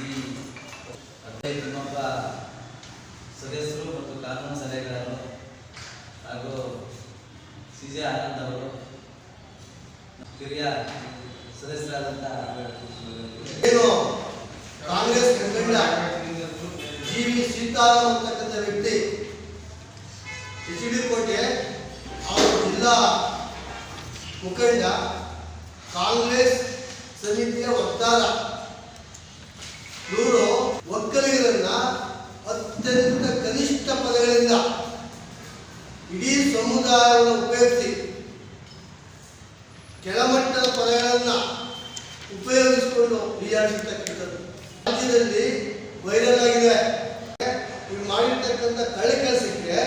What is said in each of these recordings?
ಈ ಹದಿನೈದು ತಿಮ್ಮಪ್ಪ ಸದಸ್ಯರು ಮತ್ತು ಕಾನೂನು ಸಲಹೆಗಾರರು ಹಾಗೂ ಸಿ ಜೆ ಆನಂದ್ ಅವರು ಹಿರಿಯ ಸದಸ್ಯರಾದಂಥ ಏನು? ಕಾಂಗ್ರೆಸ್ ಮುಖಂಡ ಜಿ ವಿ ಸೀತಾರಾಮ್ ಅಂತಕ್ಕಂಥ ವ್ಯಕ್ತಿ ಎಚ್ ಡಿ ಕೋಟೆ ಅವರು ಜಿಲ್ಲಾ ಮುಖಂಡ, ಕಾಂಗ್ರೆಸ್ ಸಮಿತಿಯ ವಕ್ತಾರ. ಸಮುದಾಯವನ್ನು ಉಪಯೋಗಿಸಿ ಕೆಳಮಟ್ಟದ ಪದಗಳನ್ನು ಉಪಯೋಗಿಸಿಕೊಂಡು ಹೀಯಾಡಿರ್ತಕ್ಕಂಥದ್ದು. ರಾಜ್ಯದಲ್ಲಿ ವೈರಲ್ ಆಗಿದೆ. ಇವು ಮಾಡಿರ್ತಕ್ಕಂಥ ಕಳೆ ಕೆಲಸಕ್ಕೆ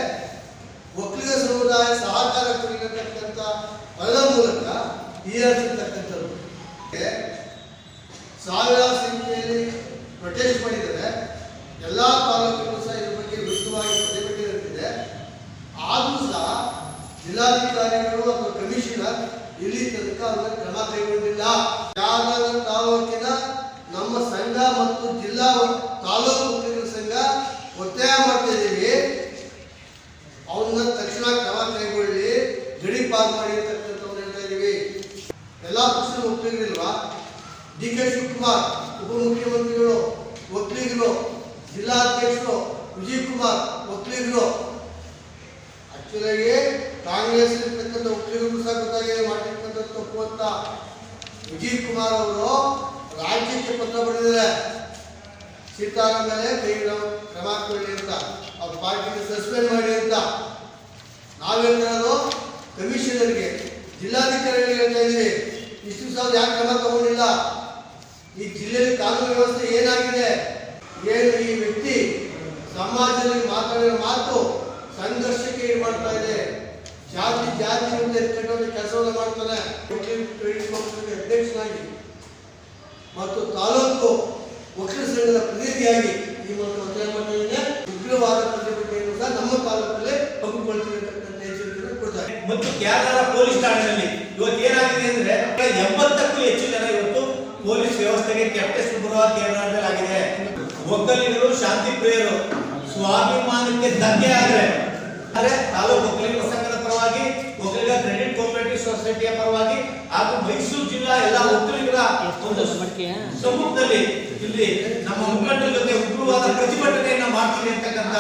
ಒಕ್ಕಲಿಗ ಸಮುದಾಯ ಸಹಕಾರ ಕೊಡಿರತಕ್ಕಂಥ ಪದದ ಮೂಲಕ ಹೀಯಾಡಿರ್ತಕ್ಕಂಥದ್ದು. ಸಾವಿರಾರು ಸಂಖ್ಯೆಯಲ್ಲಿ ಪ್ರೊಟೆಸ್ಟ್ ಮಾಡಿದರೆ ಎಲ್ಲ ತಾಲೂಕಿನಲ್ಲೂ ಜಿಲ್ಲಾಧಿಕಾರಿಗಳು ಅಥವಾ ಕಮಿಷನರ್ ಇಲ್ಲಿ ತನಕ ಅವರ ಕ್ರಮ ಕೈಗೊಂಡಿಲ್ಲ. ಯಾದವ ತಾಲೂಕಿನ ನಮ್ಮ ಸಂಘ ಮತ್ತು ಜಿಲ್ಲಾ ತಾಲೂಕು ವಕೀಲರ ಸಂಘ ಒತ್ತಾಯ ಮಾಡ್ತಾ ಇದ್ದೀವಿ ಅವನ್ನ ತಕ್ಷಣ ಕ್ರಮ ಕೈಗೊಳ್ಳಿ. ಗಡಿ ಪಾಸ್ ಮಾಡಿ ಅಂತಕ್ಕಂಥವ್ರು ಹೇಳ್ತಾ ಇದ್ದೀವಿ ಎಲ್ಲ ಪಕ್ಷದ ಒಕ್ಕಲಿಗರಿಲ್ವಾ ಡಿ ಕೆ ಶಿವಕುಮಾರ್, ಉಪಮುಖ್ಯಮಂತ್ರಿಗಳು ಒಕ್ಕಲಿಗರು ಜಿಲ್ಲಾಧ್ಯಕ್ಷರು, ವಿಜಯ್ ಕುಮಾರ್ ಒಕ್ಕಲಿಗರು ಆಕ್ಚುಲಾಗಿ ಕಾಂಗ್ರೆಸ್ ಇರ್ತಕ್ಕಂಥ ಒಕ್ಕಲಿಗರು ಸಹ ಗೊತ್ತಾಗಿದೆ ಮಾಡಿರ್ತಕ್ಕಂಥ ತಪ್ಪು ವಿಜಯ್ ಕುಮಾರ್ ಅವರು ರಾಜ್ಯಕ್ಕೆ ಪತ್ರ ಬರೆದಿದ್ದಾರೆ. ಸೀತಾರಾಮ್ ಮೇಲೆ ಕೈ ನಾವು ಕ್ರಮ ಹಾಕೊಳ್ಳಿ ಅಂತ, ಅವ್ರ ಪಾರ್ಟಿಗೆ ಸಸ್ಪೆಂಡ್ ಮಾಡಿ ಅಂತ. ನಾವೇನಾದ್ರು ಕಮಿಷನರ್ಗೆ, ಜಿಲ್ಲಾಧಿಕಾರಿಗಳಿಗೆ ಹೇಳ್ತಾ ಇದ್ದೀವಿ, ಇಷ್ಟು ಸಾವಿರ ಯಾಕೆ ಕ್ರಮ ತಗೊಂಡಿಲ್ಲ. ಈ ಜಿಲ್ಲೆಯಲ್ಲಿ ಕಾನೂನು ವ್ಯವಸ್ಥೆ ಏನಾಗಿದೆ? ಏನು ಈ ವ್ಯಕ್ತಿ ಸಮಾಜದಲ್ಲಿ ಮಾತಾಡಿರೋ ಮಾತು ಸಂಘರ್ಷಕ್ಕೆ ಏನ್ ಮಾಡ್ತಾ ಇದೆ. ಜಾತಿ ಜಾತಿ ಮುಂದೆ ಎತ್ತಿಕೊಂಡು ಕೆಲಸವನ್ನು ಮಾಡ್ತಾನೆ. ಅಧ್ಯಕ್ಷನಾಗಿ ಮತ್ತು ತಾಲೂಕು ವಕೀಲ ಸಂಘದ ಪ್ರತಿನಿಧಿಯಾಗಿ ಈ ಒಂದು ಮತದಾನ ಮಾಡ್ತಾ ಉಗ್ರವಾದ ಪ್ರತಿಭಟನೆಯನ್ನು ಸಹ ನಮ್ಮ ತಾಲೂಕಲ್ಲೇ ಹಮ್ಮಿಕೊಳ್ತೀವಿ ಎಚ್ಚರಿಕೆಯನ್ನು ಕೊಡ್ತಾರೆ ಮತ್ತು ಕ್ಯಾರ ಪೊಲೀಸ್ ಠಾಣೆಯಲ್ಲಿ ಇವತ್ತು ಏನಾಗಿದೆ ಅಂದ್ರೆ ಎಂಬತ್ತಕ್ಕೂ ಹೆಚ್ಚು ಜನ ಇವತ್ತು ಪೊಲೀಸ್ ವ್ಯವಸ್ಥೆಗೆ ಕೆಟ್ಟ ಶುಭ್ರವ ಕೇರಳದಲ್ಲಿ ಆಗಿದೆ ಒಕ್ಕಲಿಗರು ಶಾಂತಿ ಪ್ರಿಯರು ಸ್ವಾಭಿಮಾನಕ್ಕೆ ಧಕ್ಕೆ ಆದ್ರೆ ಆದರೆ ತಾಲೂಕು ಒಕ್ಕಲಿಗರ ಸಂಘದ ಪರವಾಗಿ, ಒಕ್ಕಲಿಗ ಕ್ರೆಡಿಟ್ ಕೋಪರೇಟಿವ್ ಸೊಸೈಟಿಯ ಪರವಾಗಿ, ಹಾಗೂ ಮೈಸೂರು ಜಿಲ್ಲಾ ಎಲ್ಲ ಒಕ್ಕಲಿಗರ ಒಂದು ಇಲ್ಲಿ ನಮ್ಮ ಮುಖಂಡರ ಜೊತೆ ಉಗ್ರವಾದ ಪ್ರತಿಭಟನೆಯನ್ನ ಮಾಡ್ತೀವಿ ಅಂತಕ್ಕಂಥ